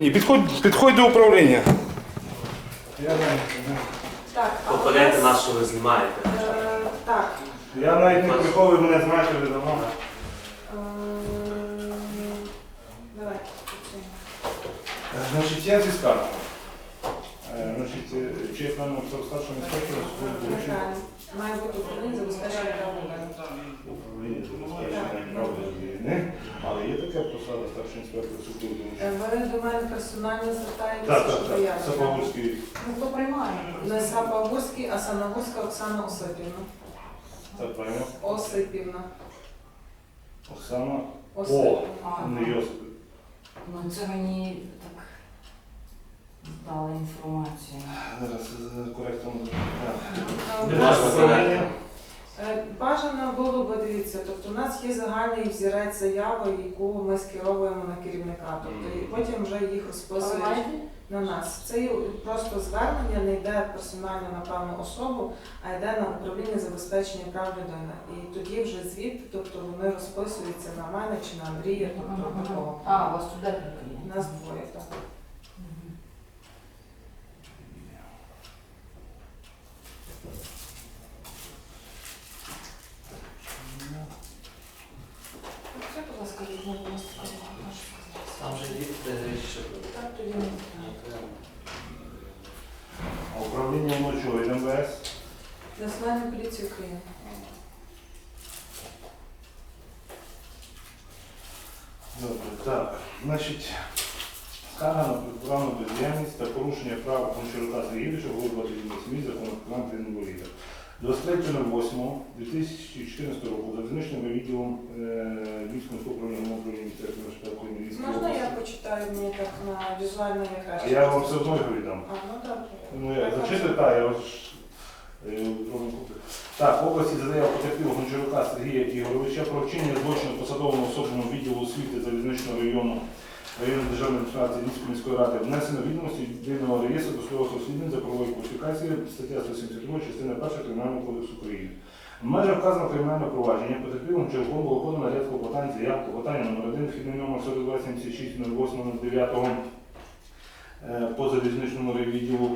Ні, підходь, підходь до управління. Я Так, а у Покажете нас, нас, що ви знімаєте. е, так. я навіть не приховую, мене знаєте вже давно. е, Давай. Е, Значить, я зі скаргом. Е, Значить, е, я старшому інспектору Михайло, Має бути управління забезпечення людини. управління забезпечення прав людини, але є така посада старший інспектор супроводу. Е, Ви до мене персонально звертаєтеся, Так, так, що так. я. Сапогурський. Ну, хто приймає? Не Сапогурський, а Санагурська Оксана Осипівна. Так, правильно? Осипівна. Оксана. О, Осипівна. не Йосип. Ну це мені так дали інформацію. Зараз е, коректно. Управління. е, Бажано було б дивіться, тобто у нас є загальний взірець заяви, яку ми скеровуємо на керівника, тобто і потім вже їх розписують на нас. Це просто звернення, не йде персонально на певну особу, а йде на управління забезпечення прав людини. І тоді вже звіт, тобто вони розписуються на мене чи на Андрія, тобто такого. А, у вас туди У нас двоє так. Це, будь ласка, візьміть, будь ласка, можу сказати. Там же діти ще. Так тоді не знаю. А управління воно чого? Від МВС? Національна поліція України. Добре, так. Значить, скарга на протиправну бездіяльність та порушення прав Гончарука Сергійовича, голови 27 сім'ї закону про інваліда. 23.08.2014 року за дільничним відділом е, Львівського управління управління Міністерства України Львівської Можна я області. почитаю мені так на візуально А якраз? я вам все одно його віддам. А, ну добре. Ну, я зачитую, так, я копію. Так, в області заява потерпілого Гончарука Сергія Ігоровича про вчинення злочину посадовому особливому відділу освіти залізничного району районної державної адміністрації Львівської міської ради. Внесено відомості єдиного реєстру до свого розслідування за правової кваліфікації стаття 172 частина 1 Кримінального кодексу України. В межах вказаного кримінального провадження потерпілим Гончаруком було подано ряд клопотань, заяв, клопотання номер 1, вхідний номер 4276 08 09 е, по залізничному райвідділу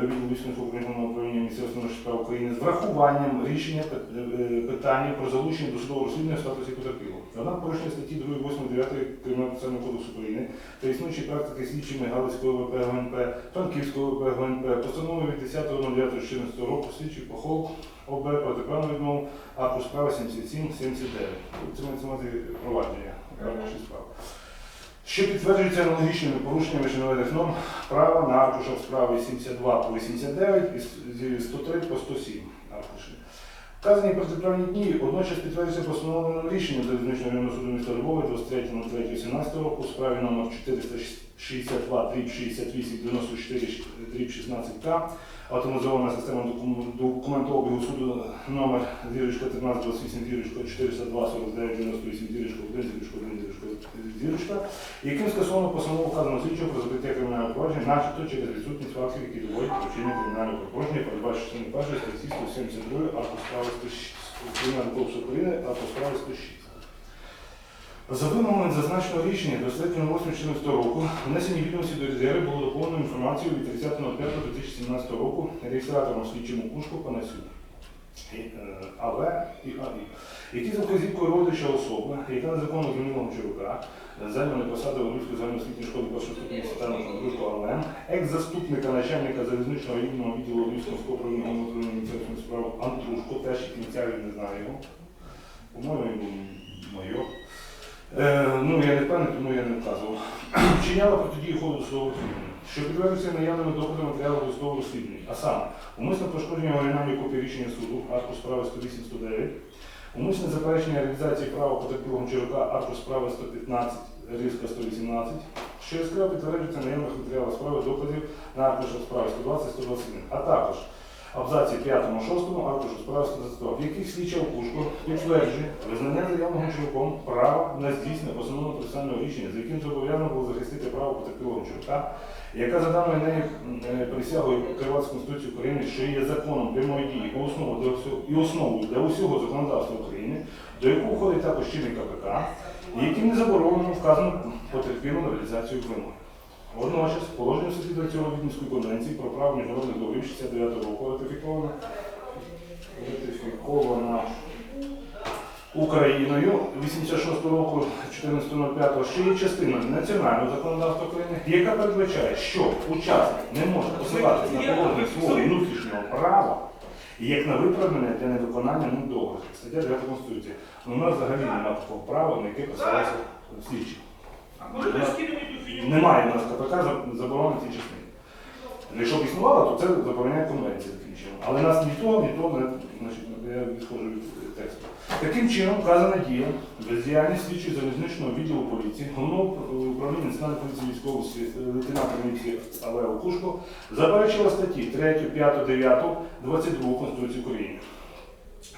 ревізію Львівського управління управління Міністерства справ України з врахуванням рішення е, питання про залучення до судового розслідування в статусі потерпілого. Однак порушення статті 2, 8, 9 Кримінального процесуального кодексу України та існуючі практики слідчими Галицького ВП ГУНП, Франківського ВП ГУНП, постанови від 10.09.14 року слідчий похол ОБ протиправну відмову, а справа 77-79. Це на провадження справ що підтверджується аналогічними порушеннями вищенаведених норм права на аркушах справи 72 по 89 і 103 по 107 аркуші. Вказані протиправні дії водночас підтверджуються постановленим рішенням залізничного районного суду міста Львова 23.03.17 року у справі номер 462 68 94 16К автоматизована система докум- документообігу суду номер зірочка 13 28 зірочка 402 49 98 зірочка 1 зірочка 1 зірочка зірочка яким скасовано постанову вказаного слідчого про закриття кримінального провадження, начебто через відсутність фактів, які доводять вчинення кримінального провадження, передбачено частини першої статті 172 акт справи 106 Кримінального кодексу України, акт справи 106. За вимогами зазначеного рішення до 3.08.14 року внесені відомості до РДР було доповнено інформацією від 30.05.2017 року реєстратором слідчому Кушку Панасю. І, е, АВ і АІ, які за вказівкою родича особи, яка незаконно змінила Гончарука, займані посади у Львівської загальноосвітньої школи першого ступеня Світану Андрушко АЛМ, екс-заступника начальника залізничного районного відділу Львівського міського управління внутрішньої міністерства справ Антрушко, теж ініціалів не знаю його. По-моєму, майор. Е, ну, я не певний, тому я не вказував. Вчиняла протидію ходу судового розслідування, що підтверджується наявними доказами матеріалу до судового розслідування, а саме умисне пошкодження оригінальної копії рішення суду, арку справи 108-109, умисне заперечення реалізації права потерпілого Гончарука, арку справи 115, Різка 118, що яскраво підтверджується наявних матеріалів справи доказів на аркушах справи 120-121, а також абзаці 5-6 аркушу справи 122, в яких слідча Окушко підтверджує визнання заявного Гончаруком права на здійснення основного процесуального рішення, за яким зобов'язано було захистити право потерпілого Гончарука, яка за даною нею е, присягою керувати Конституцією України, що є законом прямої дії і основою для усього законодавства України, до якого входить також чинний КПК, яким не заборонено вказано потерпілу на реалізацію вимоги. Водночас, положення статті 27 Віденської конвенції про право міжнародних договорів 69 року ратифіковано, ратифіковано Україною 86 року 14.05 ще є частина національного законодавства України, яка передбачає, що учасник не може посилатися на положення свого внутрішнього права як на виправдання для невиконання ним договору. Стаття 9 Конституції. У нас взагалі немає такого права, на яке посилається слідчі. Немає у нас КПК за- заборони в цій частині. Якщо б існувало, то це забороняє конвенція таким чином. Але нас ні то, ні то не значить, я відходжу від тексту. Таким чином, вказана дія бездіяльність слідчої залізничного відділу поліції, головного управління національної поліції військовості е, лейтенанта поліції Алео Кушко заперечила статті 3, 5, 9, 22 Конституції України.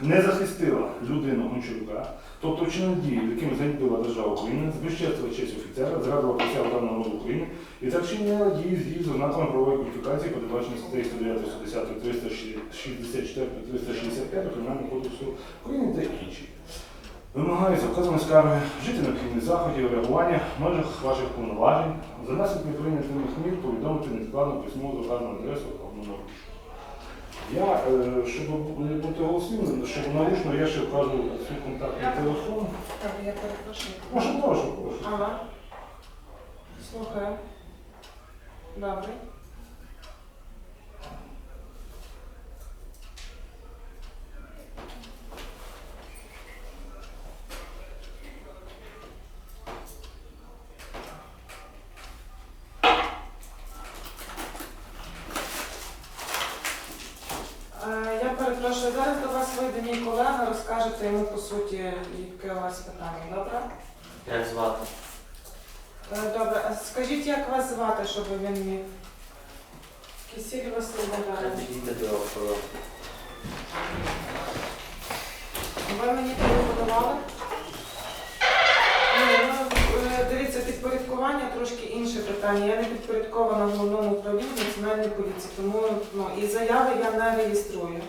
Не захистила людину Гончарука, тобто вчинила дії, якими занепила держава України, збезчестила честь офіцера, зрадила присягу даного народу України і так чинила дії з дії з ознаками правової кваліфікації, передбачені статтею 109, 110, 364, 365 Кримінального кодексу України та інші. Вимагаються вказаної скарги вжити необхідних заходів реагування в межах ваших повноважень, за наслідками прийнятих мір повідомити невідкладно письмово доказану адресу головного рушення. Я, е, щоб не бути голосним, щоб научно я ще вкажу свій контактний телефон. Так, я перепрошую. Може, прошу, прошу. Ага. Слухаю. Добре. Перепрошую, зараз до вас вийде мій колега, розкажете йому по суті, яке у вас питання, добре? Як звати? Е, Добре, а скажіть, як вас звати, щоб він міг? Кисіль Василь Богданович. Підійте до охорони. Ви мені телефонували? Ні, ну, е, дивіться, підпорядкування трошки інше питання. Я не підпорядкована головному управлінню національної поліції, тому ну, і заяви я не реєструю.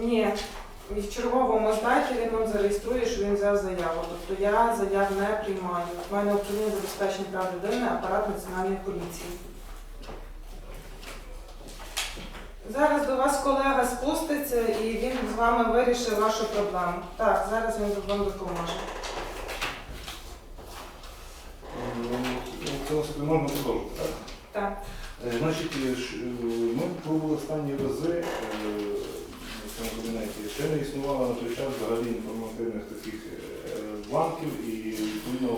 Ні. І в черговому здайті він вам зареєструє, що він взяв заяву. Тобто я заяв не приймаю. У мене управління забезпечення прав людини, апарат національної поліції. Зараз до вас колега спуститься і він з вами вирішить вашу проблему. Так, зараз він вам допоможе. Ну, Це можна продовжити, так? Так. Е, Значить, е, е, ми пробували останні рази в цьому кабінеті. Ще не існувало на той час взагалі інформативних таких е, бланків, і відповідно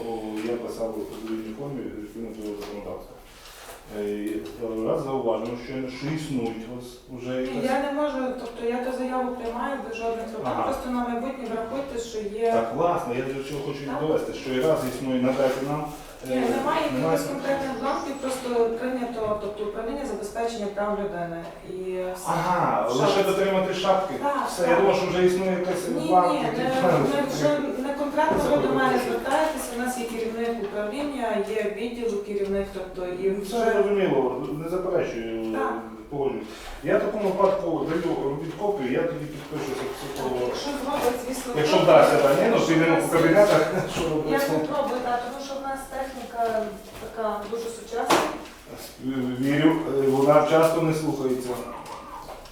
я писав у подвійній формі відповідно до законодавства. Е, Раз зауважено, що, існують у вас вже якась. Я не можу, тобто я ту заяву приймаю без жодних проблем. Ага. Просто на майбутнє врахуйте, що є. Так, власне, я до чого хочу довести, що і раз існує надати нам. Е, Ні, немає якихось конкретних бланків, просто прийнято, тобто управління забезпечення прав людини. І все. Ага, Шапки. лише дотримати шапки. Так, Все, так. я думав, що вже існує якась Ні, банк. ні, не, не, вже не конкретно ви до мене звертаєтеся. У нас є керівник управління, є відділу керівник, тобто і Все Це вже зрозуміло, не заперечую, Так. Погоджуюсь. Я в такому випадку даю робіть копію, я тоді підпишуся це психолога. якщо зробить, звісно, Якщо копію, вдасться, та ні, ну якщо йдемо по кабінетах, що Я спробую, попробую, так, тому що в нас техніка така дуже сучасна. Вірю, е, вона часто не слухається.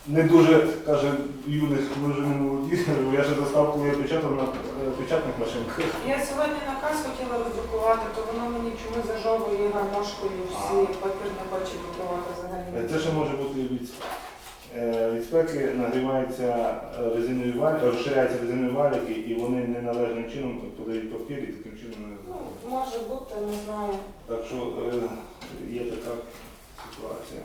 Не дуже, каже, юних, ми вже не молоді, я ще достав, коли я печатав на е, печатних машинках. Я сьогодні наказ хотіла роздрукувати, то воно мені чомусь зажовує гармошкою всі папір не хоче друкувати Е, взагалі. Це ще може бути від, е, від спеки, нагріваються е, резинові валіки, розширяються резинові валіки, і вони неналежним чином подають папір і таким чином не Ну, може бути, не знаю. Так що е, є така ситуація.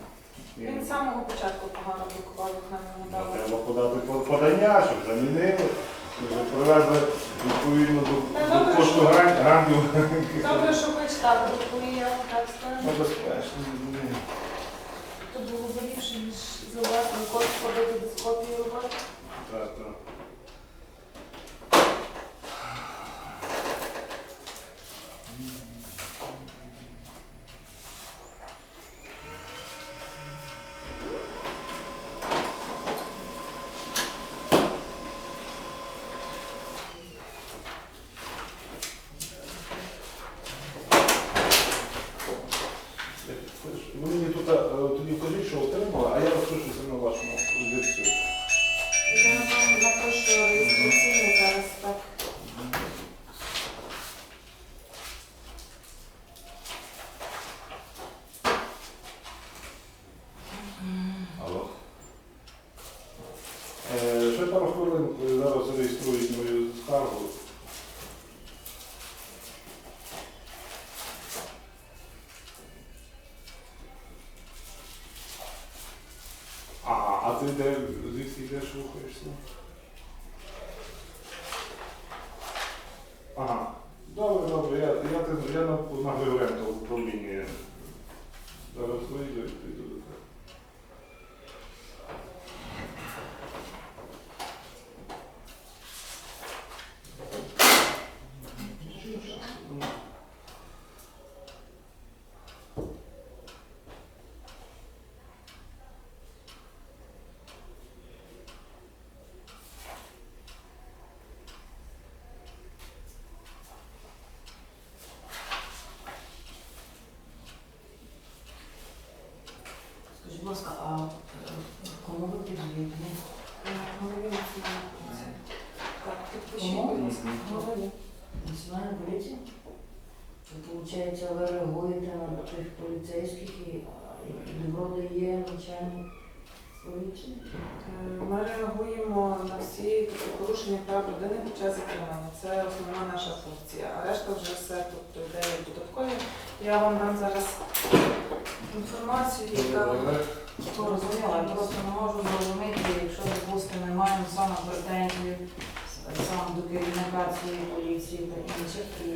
Він з самого початку погано друкував, як нам нам надали. Треба подати по- подання, щоб замінили, щоб привезли відповідно до, Та до добре, кошту що- гран- грантів. Добре, що ви читали, друкує, я вам так скажу, Ну, безпечно. ні. то було б ліпше, ніж за власний кошт ходити без копії роботи. Так, так. Де, звідки йдеш, рухаєшся? Ага. Добре, добре, я, я, я, я на, на Григоренко в управлінні. Зараз вийду і прийду до тебе. Скажіть, будь ласка, а е, кому ви підвідні? Голові національної поліції. Так, підпишіть, Голові. Національна поліція? То, виходить, ви реагуєте на тих поліцейських і, і добро дає начальник поліції? Е, Ми реагуємо на всі порушення прав людини під час затримання. Це основна наша функція. А решта вже все тобто йде додаткові. Я вам дам зараз інформацію, яка розуміло, я просто не можу зрозуміти, якщо, допустимо, ми маємо саме претензію сам до керівника цієї поліції та інших, і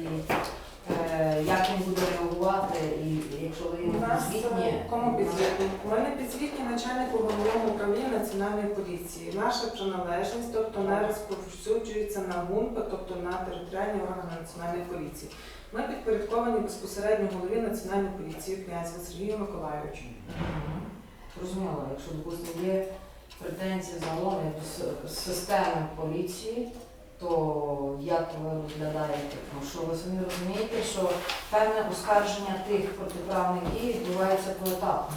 е, як він буде реагувати, і якщо ви У йому нас підзвітні, е, кому підзвітні? У мене підзвітні начальнику головного управління національної поліції. Наша приналежність, тобто не розповсюджується на ГУНП, тобто на територіальні органи національної поліції. Ми підпорядковані безпосередньо голові національної поліції князю Сергію Миколайовичу. Мгм. Зрозуміло, якщо, допустимо, є претензії замовлення до системи поліції, то як ви розглядаєте? Тому що ви самі розумієте, що певне оскарження тих протиправних дій відбувається поетапно.